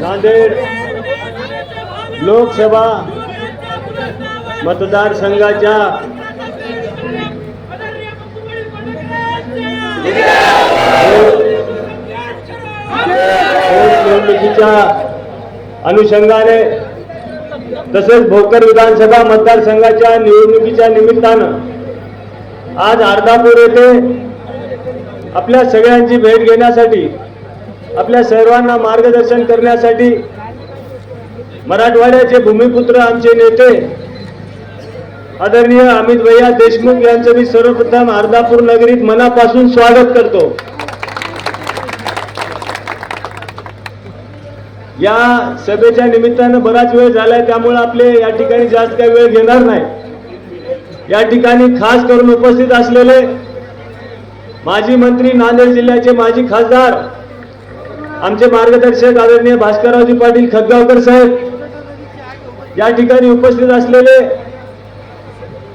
नांदेड लोकसभा मतदारसंघाच्या निवडणुकीच्या अनुषंगाने तसेच भोकर विधानसभा मतदारसंघाच्या निवडणुकीच्या निमित्तानं आज अर्धापूर येथे आपल्या सगळ्यांची भेट घेण्यासाठी आपल्या सर्वांना मार्गदर्शन करण्यासाठी मराठवाड्याचे भूमिपुत्र आमचे नेते आदरणीय अमित भैया देशमुख यांचं मी सर्वप्रथम अर्धापूर नगरीत मनापासून स्वागत करतो. या सभेच्या निमित्तानं बराच वेळ झालाय त्यामुळे आपले या ठिकाणी जास्त काही वेळ घेणार नाही. या ठिकाणी खास करून उपस्थित असलेले माजी मंत्री नांदेड जिल्ह्याचे माजी खासदार आमचे मार्गदर्शक आदरणीय भास्कररावजी पाटील खतगावकर साहेब या ठिकाणी उपस्थित असलेले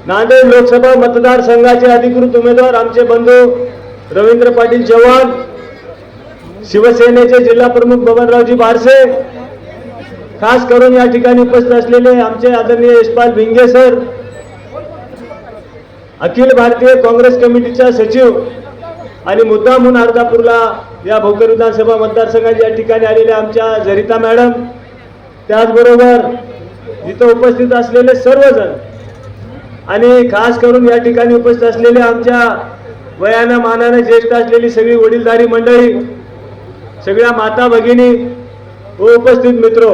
नांदेड लोकसभा मतदारसंघाचे अधिकृत उमेदवार आमचे बंधू रवींद्र पाटील चव्हाण शिवसेनेचे जिल्हा प्रमुख बबनरावजी बारसे खास करून या ठिकाणी उपस्थित असलेले आमचे आदरणीय यशपाल भिंगे सर अखिल भारतीय काँग्रेस कमिटीच्या सचिव आणि मुद्दा म्हणून अर्धापूरला या भोकर विधानसभा मतदारसंघात या ठिकाणी आलेल्या आमच्या जरिता मॅडम त्याचबरोबर इथं उपस्थित असलेले सर्वजण आणि खास करून या ठिकाणी उपस्थित असलेले आमच्या वयानं मानानं ज्येष्ठ असलेली सगळी वडीलधारी मंडळी सगळ्या माता भगिनी व उपस्थित मित्र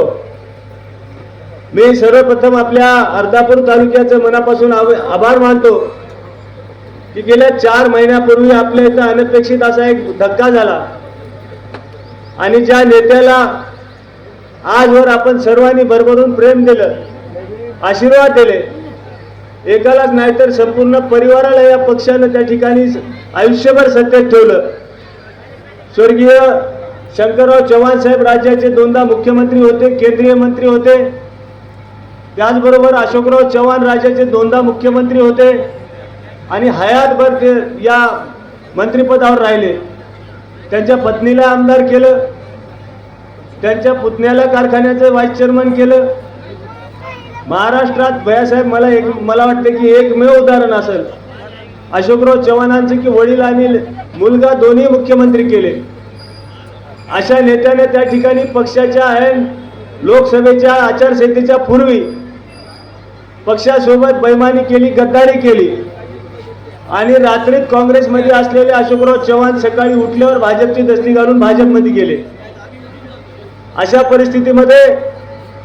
मी सर्वप्रथम आपल्या अर्धापूर तालुक्याचं मनापासून आव- आभार मानतो. की गेल्या चार महिन्यापूर्वी आपल्या इथं अनपेक्षित असा एक धक्का झाला. आणि ज्या नेत्याला आजवर आपण सर्वांनी भरभरून प्रेम दिलं आशीर्वाद दिले एकालाच नाही तर संपूर्ण परिवाराला या पक्षानं त्या ठिकाणी आयुष्यभर सत्तेत ठेवलं. स्वर्गीय शंकरराव चव्हाण साहेब राज्याचे दोनदा मुख्यमंत्री होते केंद्रीय मंत्री होते. त्याचबरोबर अशोकराव चव्हाण राज्याचे दोनदा मुख्यमंत्री होते. आणि हयातभर ते या मंत्रिपदावर राहिले त्यांच्या पत्नीला आमदार केलं त्यांच्या पुतण्याला कारखान्याचं व्हाईस चेअरमन केलं. महाराष्ट्रात भयासाहेब मला एक मला वाटतं की एकमेव उदाहरण असेल. अशोकराव चव्हाणांचे की वडील आणि मुलगा दोन्ही मुख्यमंत्री केले. अशा नेत्याने त्या ठिकाणी पक्षाच्या ऐन लोकसभेच्या आचारसंहितेच्या पूर्वी पक्षासोबत बैमानी केली गद्दारी केली. आणि रात्रीत काँग्रेसमध्ये असलेले अशोकराव चव्हाण सकाळी उठल्यावर भाजपची दस्ती घालून भाजपमध्ये गेले. अशा परिस्थितीमध्ये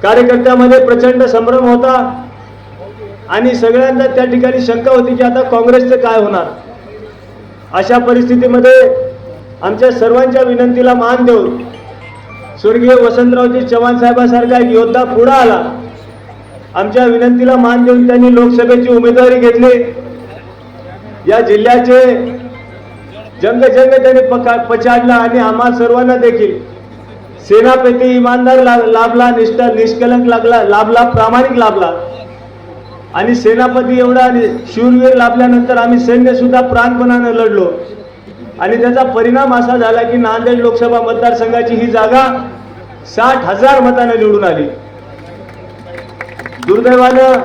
कार्यकर्त्यामध्ये प्रचंड संभ्रम होता आणि सगळ्यांना त्या ठिकाणी शंका होती की आता काँग्रेसचं काय होणार. अशा परिस्थितीमध्ये आमच्या सर्वांच्या विनंतीला मान देऊन स्वर्गीय वसंतरावजी चव्हाण साहेबांसारखा एक योद्धा पुढे आला. आमच्या विनंतीला मान देऊन त्यांनी लोकसभेची उमेदवारी घेतली. या जिल्ह्याचे जंग जंग त्यांनी पका पछाडला आणि आम्हा सर्वांना देखील सेनापती इमानदार ला- लाभला निष्ठा निष्कलंक लागला लाभला प्रामाणिक लाभला. आणि सेनापती एवढा शूरवीर लाभल्यानंतर आम्ही सैन्य सुद्धा प्राणपणानं लढलो. आणि त्याचा परिणाम असा झाला की नांदेड लोकसभा मतदारसंघाची ही जागा साठ हजार मतानं निवडून आली. दुर्दैवानं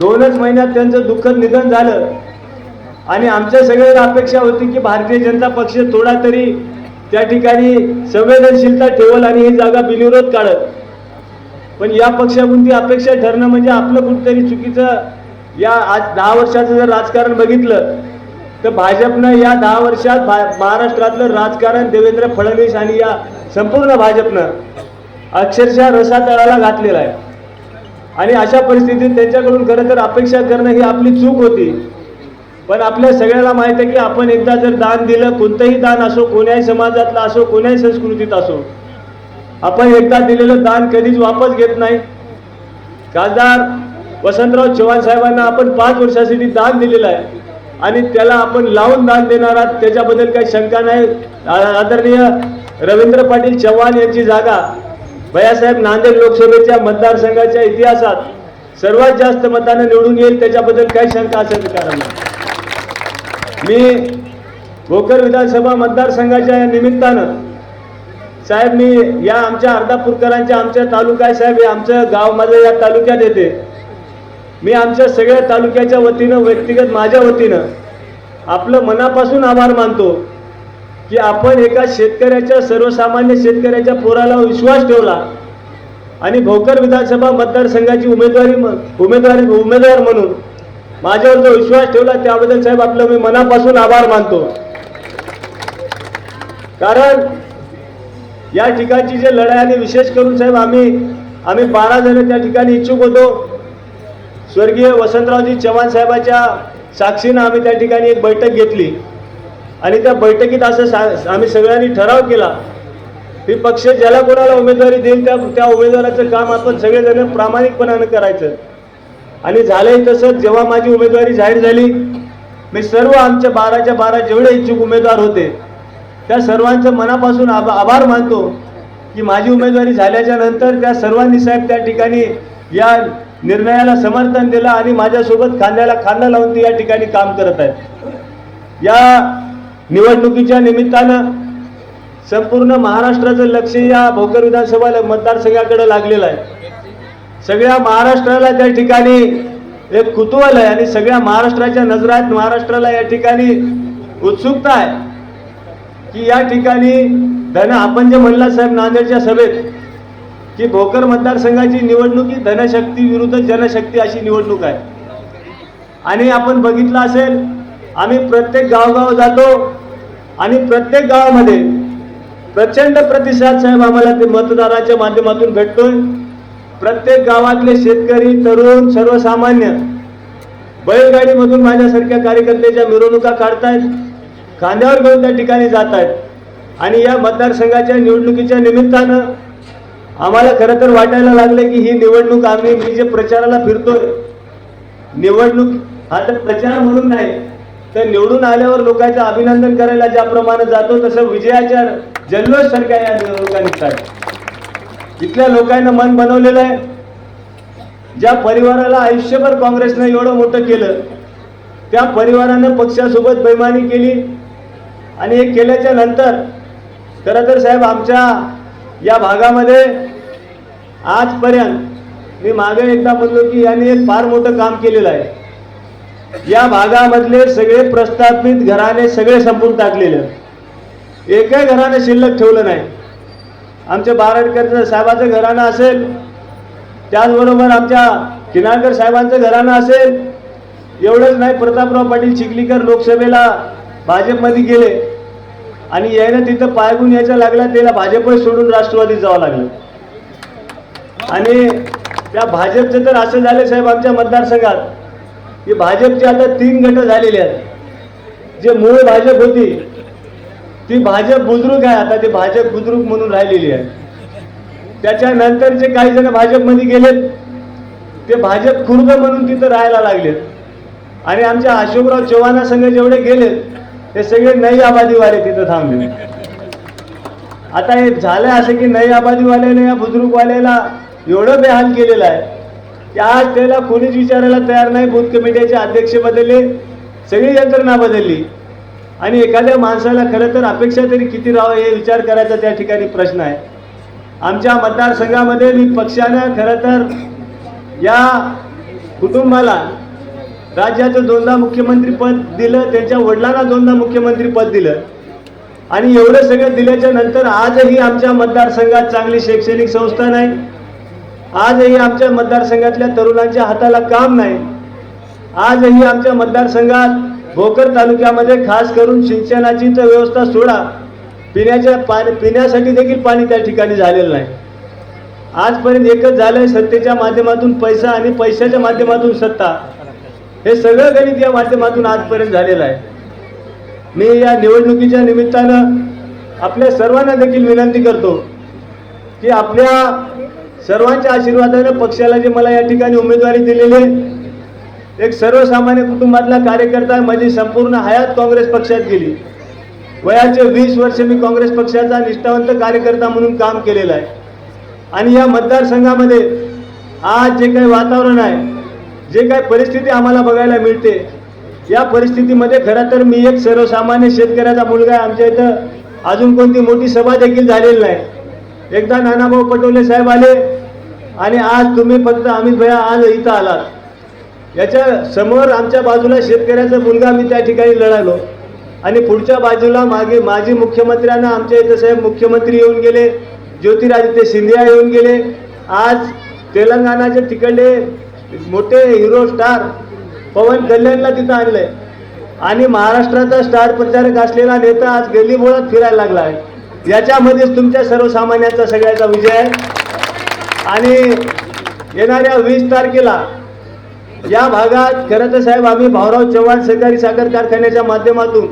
दोनच महिन्यात त्यांचं दुःखद निधन झालं. आणि आमच्या सगळ्यांना अपेक्षा होती की भारतीय जनता पक्ष थोडा तरी त्या ठिकाणी संवेदनशीलता ठेवल आणि ही जागा बिनविरोध काढत पण या पक्षाकडून ती अपेक्षा ठरणं म्हणजे आपलं कुठंतरी चुकीचं. या आज दहा वर्षाचं जर राजकारण बघितलं तर भाजपनं या दहा वर्षात भा महाराष्ट्रातलं राजकारण देवेंद्र फडणवीस आणि या संपूर्ण भाजपनं अक्षरशः रसातळाला घातलेला आहे. आणि अशा परिस्थितीत त्यांच्याकडून खरं तर अपेक्षा करणं ही आपली चूक होती. पण आपल्या सगळ्याला माहीत आहे की आपण एकदा जर दान दिलं कोणतंही दान असो कोण्याही समाजातलं असो कोण्याही संस्कृतीत असो आपण एकदा दिलेलं दान कधीच वापस घेत नाही. खासदार वसंतराव चव्हाण साहेबांना आपण पाच वर्षासाठी दान दिलेलं आहे आणि त्याला आपण लावून दान देणार आहात. त्याच्याबद्दल काही शंका नाही. आदरणीय रवींद्र पाटील चव्हाण यांची जागा भैयासाहेब नांदेड लोकसभेच्या मतदारसंघाच्या इतिहासात सर्वात जास्त मतानं निवडून येईल. त्याच्याबद्दल काही शंका असेल कारण नाही. मी भोकर विधानसभा मतदारसंघाच्या या निमित्तानं साहेब मी या आमच्या अर्धापूरकरांच्या आमच्या तालुका आहे साहेब हे आमचं गाव माझं या तालुक्यात येते. मी आमच्या सगळ्या तालुक्याच्या वतीनं व्यक्तिगत माझ्या वतीनं आपलं मनापासून आभार मानतो की आपण एका शेतकऱ्याच्या सर्वसामान्य शेतकऱ्याच्या पोराला विश्वास ठेवला आणि भोकर विधानसभा मतदारसंघाची उमेदवारी म- उमेदवारी उमेदवार म्हणून माझ्यावर जो विश्वास ठेवला त्याबद्दल साहेब आपलं मी मनापासून आभार मानतो. कारण या ठिकाणची जे लढाई आणि विशेष करून साहेब आम्ही आम्ही बारा जण त्या ठिकाणी इच्छुक होतो. स्वर्गीय वसंतरावजी चव्हाण साहेबाच्या साक्षीनं आम्ही त्या ठिकाणी एक बैठक घेतली. आणि त्या बैठकीत असं सा आम्ही सगळ्यांनी ठराव केला की पक्ष ज्याला कोणाला उमेदवारी देईल त्या त्या उमेदवाराचं काम आपण सगळेजण प्रामाणिकपणानं करायचं. आणि झालंय तसंच. जेव्हा माझी उमेदवारी जाहीर झाली मी सर्व आमच्या बाराच्या बारा जेवढे इच्छुक उमेदवार होते त्या सर्वांचं मनापासून आभा आभार मानतो की माझी उमेदवारी झाल्याच्यानंतर त्या सर्वांनी साहेब त्या ठिकाणी या निर्णयाला समर्थन दिलं आणि माझ्यासोबत खांद्याला खांदा लावून ती या ठिकाणी काम करत आहेत. या निवडणुकीच्या निमित्तानं संपूर्ण महाराष्ट्राचं लक्ष या भोकर विधानसभा मतदारसंघाकडे लागलेलं आहे. सगळ्या महाराष्ट्राला त्या ठिकाणी एक कुतूहल आहे आणि सगळ्या महाराष्ट्राच्या नजरात महाराष्ट्राला या ठिकाणी उत्सुकता आहे की या ठिकाणी धन आपण जे म्हणला साहेब नांदेडच्या सभेत की भोकर मतदारसंघाची निवडणूक ही धनशक्ती विरुद्ध जनशक्ती अशी निवडणूक आहे. आणि आपण बघितलं असेल आम्ही प्रत्येक गावगाव जातो आणि प्रत्येक गावामध्ये प्रचंड प्रतिसाद साहेब आम्हाला ते मतदाराच्या माध्यमातून भेटतोय. प्रत्येक गावातले शेतकरी तरुण सर्वसामान्य बैलगाडीमधून माझ्यासारख्या कार्यकर्त्याच्या मिरवणुका काढतायत खांद्यावर घेऊन त्या ठिकाणी जात आहेत आणि या मतदारसंघाच्या निवडणुकीच्या निमित्तानं आम्हाला खरं तर वाटायला लागलं की ही निवडणूक आम्ही मी जे प्रचाराला फिरतोय निवडणूक हा तर प्रचार म्हणून नाही तर निवडून आल्यावर लोकांचं अभिनंदन करायला ज्याप्रमाणे जातो तसं विजयाच्या जल्लोष सारख्या या निवडणुका निघतात इथल्या लोकांना मन बनवलेलं आहे. ज्या परिवाराला आयुष्यभर काँग्रेसनं एवढं मोठं केलं त्या परिवारानं पक्षासोबत बैमानी केली आणि हे केल्याच्यानंतर खरं तर साहेब आमच्या या भागामध्ये आजपर्यंत मी मागे एकदा म्हणलो की यांनी एक फार मोठं काम केलेलं आहे. या भागामधले सगळे प्रस्थापित घराने सगळे संपून टाकलेलं. एकही घराने शिल्लक ठेवलं नाही. आमच्या बारडकरचं साहेबाचं घराणं असेल त्याचबरोबर आमच्या किनाळकर साहेबांचं घराणं असेल एवढंच नाही प्रतापराव पाटील चिखलीकर लोकसभेला भाजपमध्ये गेले आणि यायनं तिथं पायगुण यायचा लागला त्याला भाजपच सोडून राष्ट्रवादीत जावं लागलं. आणि त्या भाजपचं तर असं झालं साहेब आमच्या मतदारसंघात की भाजपचे आता तीन गट झालेले आहेत. जे मूळ भाजप होती ती भाजप बुद्रुक आहे आता ते भाजप बुद्रुक म्हणून राहिलेली आहे. त्याच्यानंतर जे काही जण भाजपमध्ये गेलेत ते भाजप खुर्द म्हणून तिथं राहायला लागलेत. आणि आमच्या अशोकराव चव्हाणासंघ जेवढे गेलेत ते सगळे नई आबादीवाले तिथं थांबले आता हे झालंय असं की नई आबादीवाल्याने या बुद्रुकवाल्याला एवढं बेहाल केलेलं आहे की आज त्याला कोणीच विचारायला तयार नाही बूथ कमिटीचे अध्यक्ष बदलले सगळी यंत्रणा बदलली. आणि एखाद्या माणसाला खरं तर अपेक्षा तरी किती राहावं हे विचार करायचा त्या ठिकाणी प्रश्न आहे. आमच्या मतदारसंघामध्ये मी पक्षानं खरं तर या कुटुंबाला राज्याचं दोनदा मुख्यमंत्रीपद दिलं त्यांच्या वडिलांना दोनदा मुख्यमंत्रीपद दिलं. आणि एवढं सगळं दिल्याच्या नंतर आजही आमच्या मतदारसंघात चांगली शैक्षणिक संस्था नाही. आजही आमच्या मतदारसंघातल्या तरुणांच्या हाताला काम नाही. आजही आमच्या मतदारसंघात भोकर तालुक्यामध्ये खास करून सिंचनाची तर व्यवस्था सोडा. पिण्याच्या पाणी पिण्यासाठी देखील पाणी त्या ठिकाणी झालेलं नाही. आजपर्यंत एकच झालंय सत्तेच्या माध्यमातून पैसा आणि पैशाच्या माध्यमातून सत्ता. हे सगळं गणित या माध्यमातून आजपर्यंत झालेलं आहे. मी या निवडणुकीच्या निमित्तानं आपल्या सर्वांना देखील विनंती करतो की आपल्या सर्वांच्या आशीर्वादानं पक्षाला जे मला या ठिकाणी उमेदवारी दिलेली आहे एक सर्वसामान्य कुटुंबातला कार्यकर्ता माझी संपूर्ण हयात काँग्रेस पक्षात गेली. वयाचे वीस वर्ष मी काँग्रेस पक्षाचा निष्ठावंत कार्यकर्ता म्हणून काम केलेलं आहे. आणि या मतदारसंघामध्ये आज जे काही वातावरण आहे जे काही परिस्थिती आम्हाला बघायला मिळते या परिस्थितीमध्ये खरं तर मी एक सर्वसामान्य शेतकऱ्याचा मुलगा आहे. आमच्या इथं अजून कोणती मोठी सभा देखील झालेली नाही. एकदा नानाभाऊ पटोले साहेब आले आणि आज तुम्ही फक्त अमित भैया आज इथं आलात. याच्या समोर आमच्या बाजूला शेतकऱ्याचा मुलगा मी त्या ठिकाणी लढालो. आणि पुढच्या बाजूला मागे माजी मुख्यमंत्र्यांना आमच्या इथं साहेब मुख्यमंत्री येऊन गेले ज्योतिरादित्य सिंधिया येऊन गेले. आज तेलंगणाचे तिकडले मोठे हिरो स्टार पवन कल्याणला तिथं आणलंय. आणि महाराष्ट्राचा स्टार प्रचारक असलेला नेता आज गल्लीबोळात फिरायला लागला आहे. याच्यामध्येच तुमच्या सर्वसामान्यांचा सगळ्याचा विजय आहे. आणि येणाऱ्या वीस तारखेला या भागात खरं तर साहेब आम्ही भाऊराव चव्हाण सहकारी साखर कारखान्याच्या माध्यमातून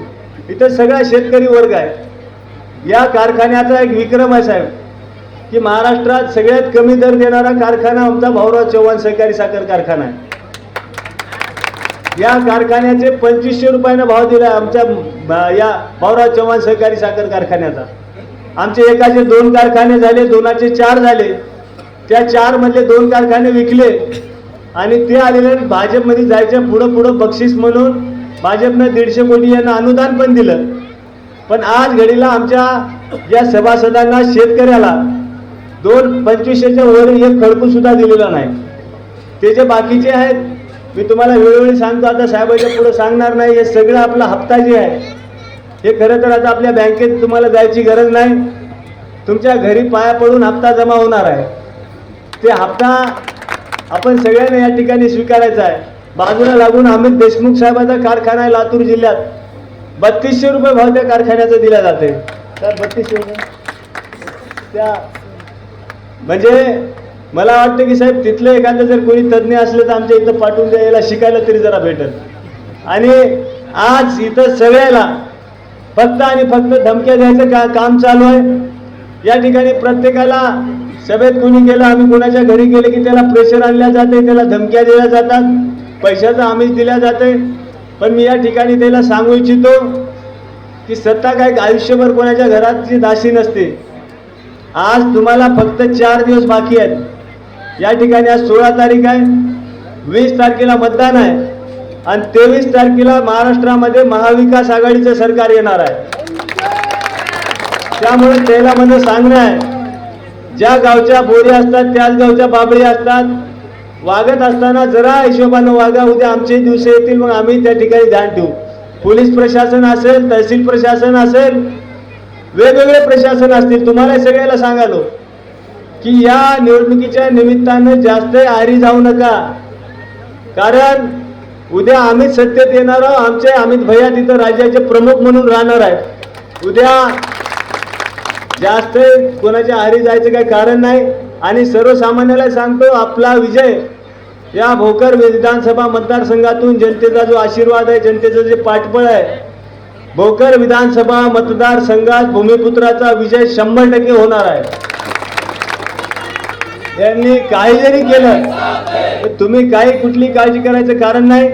इथं सगळा शेतकरी वर्ग आहे. या कारखान्याचा एक विक्रम आहे साहेब की महाराष्ट्रात सगळ्यात कमी दर देणारा कारखाना आमचा भाऊराव चव्हाण सहकारी साखर कारखाना आहे. या कारखान्याचे पंचवीसशे रुपयानं भाव दिला आमच्या या भाऊराव चव्हाण सहकारी साखर कारखान्याचा. आमचे एकाचे दोन कारखाने झाले दोनाचे चार झाले. त्या चार मधले दोन कारखाने विकले. आणि ते आलेले भाजपमध्ये जायच्या पुढं पुढं बक्षीस म्हणून. भाजपनं दीडशे कोटी यांना अनुदान पण दिलं. पण आज घडीला आमच्या या सभासदांना शेतकऱ्याला दोन पंचवीसशेच्या वर एक खडकून सुद्धा दिलेला नाही. ते जे बाकीचे आहेत मी तुम्हाला वेळोवेळी सांगतो आता साहेबाच्या पुढे सांगणार नाही हे सगळं आपला हप्ता जे आहे हे खरं तर आता आपल्या बँकेत तुम्हाला जायची गरज नाही. तुमच्या घरी पाया पडून हप्ता जमा होणार आहे. ते हप्ता आपण सगळ्यांनी या ठिकाणी स्वीकारायचा आहे. बाजूला लागून अमित देशमुख साहेबाचा कारखाना आहे लातूर जिल्ह्यात. बत्तीसशे रुपये भाव त्या कारखान्याचा दिला जाते तर बत्तीसशे रुपये. त्या म्हणजे मला वाटतं की साहेब तिथलं एखादं जर कोणी तज्ज्ञ असलं तर आमच्या इथं पाठवून द्यायला शिकायला तरी जरा भेटेल. आणि आज इथं सगळ्याला फक्त आणि फक्त धमक्या द्यायचं का काम चालू आहे. या ठिकाणी प्रत्येकाला सभेत कोणी गेलं आम्ही कोणाच्या घरी गेले की त्याला प्रेशर आणल्या जाते त्याला धमक्या दिल्या जातात पैशाचं आमिष दिल्या जाते. पण मी या ठिकाणी त्याला सांगू इच्छितो की सत्ता काय आयुष्यभर कोणाच्या घराची दासी नसते. आज तुम्हाला फक्त चार दिवस बाकी आहेत. या ठिकाणी आज सोळा तारीख आहे. वीस तारखेला मतदान आहे. आणि तेवीस तारखेला महाराष्ट्रामध्ये महाविकास आघाडीचं सरकार येणार आहे. त्यामुळे त्याला म्हणजे सांगणं आहे ज्या गावच्या बोरी असतात त्याच गावच्या बाबळी असतात वागत असताना जरा हिशोबानं वागा उद्या आमचे दिवस येतील मग आम्ही त्या ठिकाणी ध्यान ठेवू. पोलीस प्रशासन असेल तहसील प्रशासन असेल वेगवेगळे प्रशासन असतील. तुम्हाला सगळ्याला सांगालो की या निवडणुकीच्या निमित्तानं जास्त आरी जाऊ नका. कारण उद्या आम्ही सत्तेत येणार आहोत. आमचे अमित भैया तिथं राज्याचे प्रमुख म्हणून राहणार आहेत. उद्या जास्त कोणाच्या आहारी जायचं काही कारण नाही. आणि सर्वसामान्याला सांगतो आपला विजय या भोकर विधानसभा मतदारसंघातून जनतेचा जो आशीर्वाद आहे जनतेचं जे पाठबळ आहे भोकर विधानसभा मतदारसंघात भूमिपुत्राचा विजय शंभर टक्के होणार आहे. यांनी काही जरी केलं तुम्ही काही कुठली काळजी करायचं कारण नाही.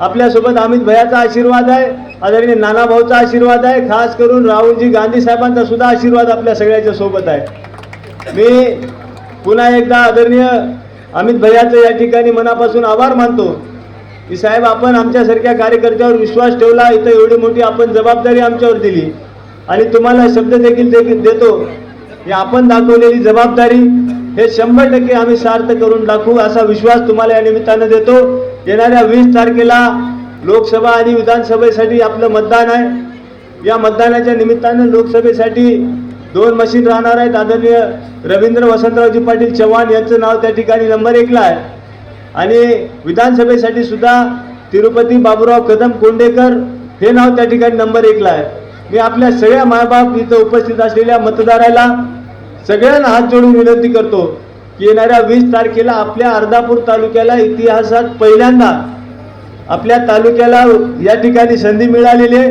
आपल्यासोबत अमित भयाचा आशीर्वाद आहे. आदरणीय नानाभाऊचा आशीर्वाद आहे. खास करून राहुलजी गांधी साहेबांचा सुद्धा आशीर्वाद आपल्या सगळ्याच्या सोबत आहे. मी पुन्हा एकदा आदरणीय अमित भैयाचं या ठिकाणी मनापासून आभार मानतो की साहेब आपण आमच्यासारख्या कार्यकर्त्यावर विश्वास ठेवला. इथं एवढी मोठी आपण जबाबदारी आमच्यावर दिली. आणि तुम्हाला शब्द देखील देखील देतो की आपण दाखवलेली जबाबदारी हे शंभर टक्के आम्ही सार्थ करून दाखवू असा विश्वास तुम्हाला या निमित्तानं देतो. येणाऱ्या वीस तारखेला लोकसभा आणि विधानसभेसाठी आपलं मतदान आहे. या मतदानाच्या निमित्तानं लोकसभेसाठी दोन मशीन राहणार आहेत. आदरणीय रवींद्र वसंतरावजी पाटील चव्हाण यांचं नाव त्या ठिकाणी नंबर एकला आहे. आणि विधानसभेसाठी सुद्धा तिरुपती बाबूराव कदम कोंडेकर हे नाव त्या ठिकाणी नंबर एकला आहे. मी आपल्या सगळ्या मायबाप इथं उपस्थित असलेल्या मतदाराला सगळ्यांना हात जोडून विनंती करतो. येणाऱ्या वीस तारखेला आपल्या अर्धापूर तालुक्याला इतिहासात पहिल्यांदा आपल्या तालुक्याला या ठिकाणी संधी मिळालेली आहे.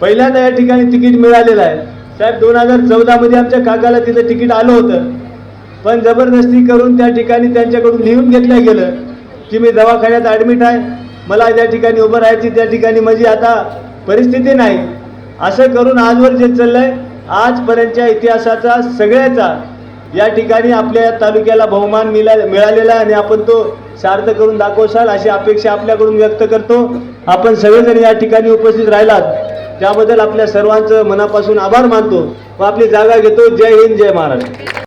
पहिल्यांदा या ठिकाणी तिकीट मिळालेलं आहे. साहेब दोन हजार चौदामध्ये आमच्या काकाला तिथं तिकीट आलं होतं. पण जबरदस्ती करून त्या ठिकाणी त्यांच्याकडून लिहून घेतलं गेलं की मी दवाखान्यात ॲडमिट आहे. मला ज्या ठिकाणी उभं राहायची त्या ठिकाणी माझी आता परिस्थिती नाही. असं करून आजवर जे चाललं आहे आजपर्यंतच्या इतिहासाचा सगळ्याचा या ठिकाणी आपल्या तालुक्याला बहुमान मिळा मिळालेला आहे आणि आपण तो सार्थ करून दाखवशाल अशी अपेक्षा आपल्याकडून व्यक्त करतो. आपण सगळेजण या ठिकाणी उपस्थित राहिलात. त्याबद्दल आपल्या सर्वांचं मनापासून आभार मानतो व आपली जागा घेतो. जय हिंद जय महाराष्ट्र.